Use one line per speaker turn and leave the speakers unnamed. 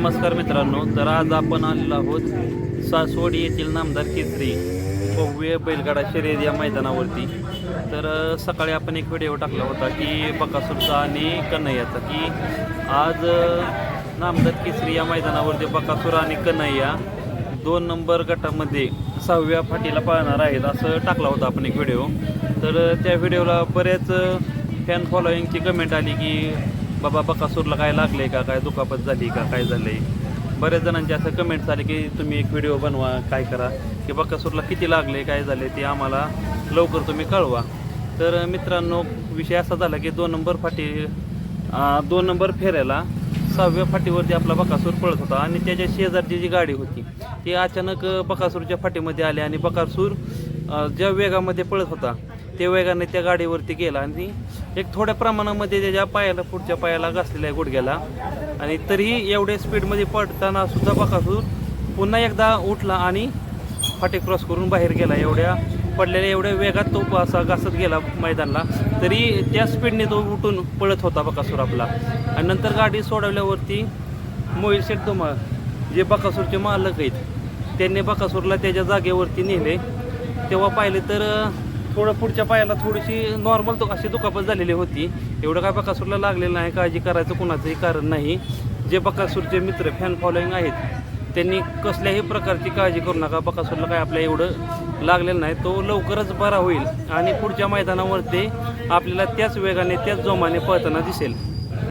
नमस्कार मित्रांनो तर आज आपण आलेलो आहोत सासवड येथील नामदार केसरी भव्य बैलगाडा शर्यत या मैदानावरती. तर सकाळी आपण एक व्हिडिओ टाकला होता की बकासूरचा आणि कन्हैयाचा की आज नामदार केसरी या मैदानावरती बकासूर आणि कन्हैया दोन नंबर गटामध्ये सहाव्या फाटीला पाळणार आहेत असं टाकला होता आपण एक व्हिडिओ तर त्या व्हिडिओला बरेच फॅन फॉलोईंगची कमेंट आली की बाबा बकासूरला काय लागले का? काय दुखापत झाली का? काय झालंय? बऱ्याच जणांचे असं कमेंट्स आले की तुम्ही एक व्हिडिओ बनवा काय करा. की बकासूरला किती लागले काय झाले ते आम्हाला लवकर तुम्ही कळवा. तर मित्रांनो विषय असा झाला की दोन नंबर फाटी दोन नंबर फेऱ्याला सहाव्या फाटीवरती आपला बकासूर पळत होता आणि त्याच्या शेजारची जी गाडी होती ती अचानक बकासूरच्या फाटीमध्ये आली आणि बकासूर ज्या वेगामध्ये पळत होता त्या वेगाने त्या गाडीवरती गेला आणि एक थोड्या प्रमाणामध्ये त्याच्या पायाला पुढच्या पायाला घासलेला आहे गुडघ्याला. आणि तरीही एवढ्या स्पीडमध्ये पडताना सुद्धा बकासूर पुन्हा एकदा उठला आणि फाटे क्रॉस करून बाहेर गेला. एवढ्या पडलेल्या एवढ्या वेगात तो असा घासत गेला मैदानला. तरी त्या स्पीडने तो उठून पळत होता बकासूर आपला. आणि नंतर गाडी सोडवल्यावरती मोहित शेठ धुमाळ जे बकासूरचे मालक आहेत त्यांनी बकासूरला त्याच्या जागेवरती नेले. तेव्हा पाहिले तर थोडं पुढच्या पायाला थोडीशी नॉर्मल तो अशी दुखापत झालेली होती. एवढं काय बकासूरला लागलेलं नाही काळजी करायचं कुणाचंही कारण नाही. जे बकासूरचे मित्र फॅन फॉलोईंग आहेत त्यांनी कसल्याही प्रकारची काळजी करू नका. बकासूरला काय आपल्या एवढं लागलेलं नाही. तो लवकरच बरा होईल आणि पुढच्या मैदानावरती आपल्याला त्याच वेगाने त्याच जोमाने पळताना दिसेल.